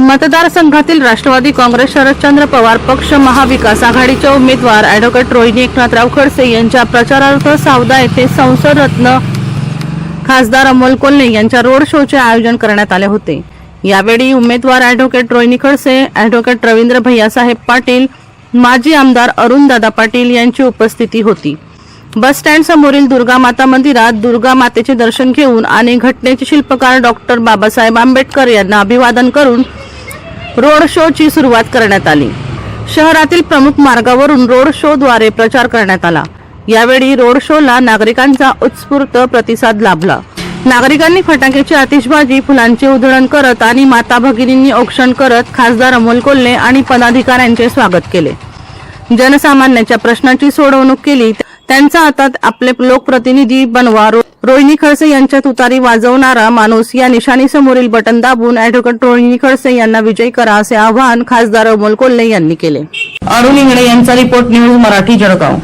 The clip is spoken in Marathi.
मतदारसंघातील राष्ट्रवादी काँग्रेस शरदचंद्र पवार पक्ष महाविकास आघाडीच्या उमेदवार अॅडव्होकेट रोहिणी एकनाथराव खडसे यांच्या प्रचारार्थ सावदा येथे संसद रत्न खासदार अमोल कोल्हे यांच्या रोड शोचे आयोजन करण्यात आले होते. यावेळी उमेदवार अॅडव्होकेट रोहिणी खडसे अॅडव्होकेट रवींद्र भैयासाहेब पाटील माजी आमदार अरुणदादा पाटील यांची उपस्थिती होती. बस स्टँड समोरील दुर्गा माता मंदिरात दुर्गा मातेचे दर्शन घेऊन आणि घटनेचे शिल्पकार डॉक्टर बाबासाहेब आंबेडकर यांना अभिवादन करून रोड शोची सुरुवात करण्यात आली. शहरातील प्रमुख मार्गावरून रोड शो द्वारे प्रचार करण्यात आला. यावेळी रोड शोला नागरिकांचा उत्स्फूर्त प्रतिसाद लाभला. नागरिकांनी फटाक्याची आतिषबाजी फुलांचे उधळण करत आणि माता भगिनींनी औक्षण करत खासदार अमोल कोल्हे आणि पदाधिकाऱ्यांचे स्वागत केले. जनसामान्यांच्या प्रश्नाची सोडवणूक केली. त्यांचा हातात आपले लोकप्रतिनिधी बनवा रो- रोहिणी खडसे यांच्या तुतारी वाजवणारा माणूस या निशाणीसमोरील बटन दाबून अॅडव्होकेट रोहिणी खडसे यांना विजयी करा असे आवाहन खासदार अमोल कोल्हे यांनी केले. अरुण इंगळे यांचा रिपोर्ट न्यूज मराठी जळगाव.